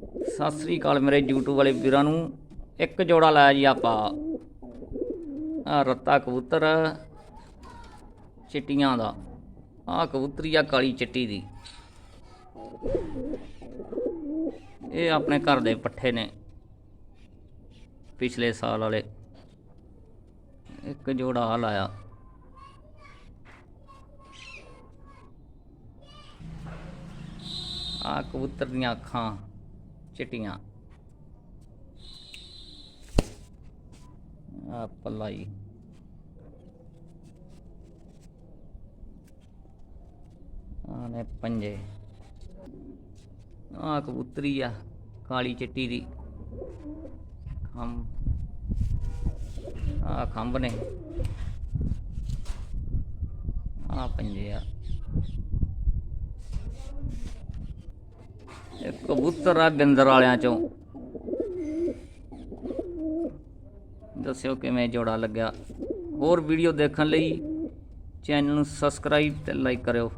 ਸਤਿ ਸ੍ਰੀ ਅਕਾਲ ਮੇਰੇ YouTube ਵਾਲੇ ਵੀਰਾਂ ਨੂੰ। ਇੱਕ ਜੋੜਾ ਲਾਇਆ ਜੀ ਆਪਾਂ। ਰੱਤਾ ਕਬੂਤਰ। ਚਿੱਟੀਆਂ ਦਾ। ਆ ਕਬੂਤਰੀ ਆ ਕਾਲੀ ਚਿੱਟੀ ਦੀ। ਇਹ ਆਪਣੇ ਘਰ ਦੇ ਪੱਠੇ ਨੇ। ਪਿਛਲੇ ਸਾਲ ਵਾਲੇ। ਇੱਕ ਜੋੜਾ ਆ ਲਾਇਆ। ਆ ਕਬੂਤਰ ਦੀਆਂ ਅੱਖਾਂ। ਚਿੱਟੀਆਂ। ਆ ਪਲਾਈ। ਆ ਪੰਜੇ। ਆ ਕਬੂਤਰੀ ਆ, ਕਾਲੀ ਚਿੱਟੀ ਦੀ। ਖੰਭ। ਆ ਖੰਭ ਨੇ। ਆ ਪੰਜੇ ਆ। ਇਹ ਕਬੂਤਰ ਆ ਬਿੰਦਰ ਵਾਲਿਆਂ ਚੋਂ। ਦੱਸਿਓ ਕਿਵੇਂ ਜੋੜਾ ਲੱਗਿਆ। ਹੋਰ ਵੀਡੀਓ ਦੇਖਣ ਲਈ ਚੈਨਲ ਨੂੰ ਸਬਸਕ੍ਰਾਈਬ ਤੇ ਲਾਈਕ ਕਰਿਓ।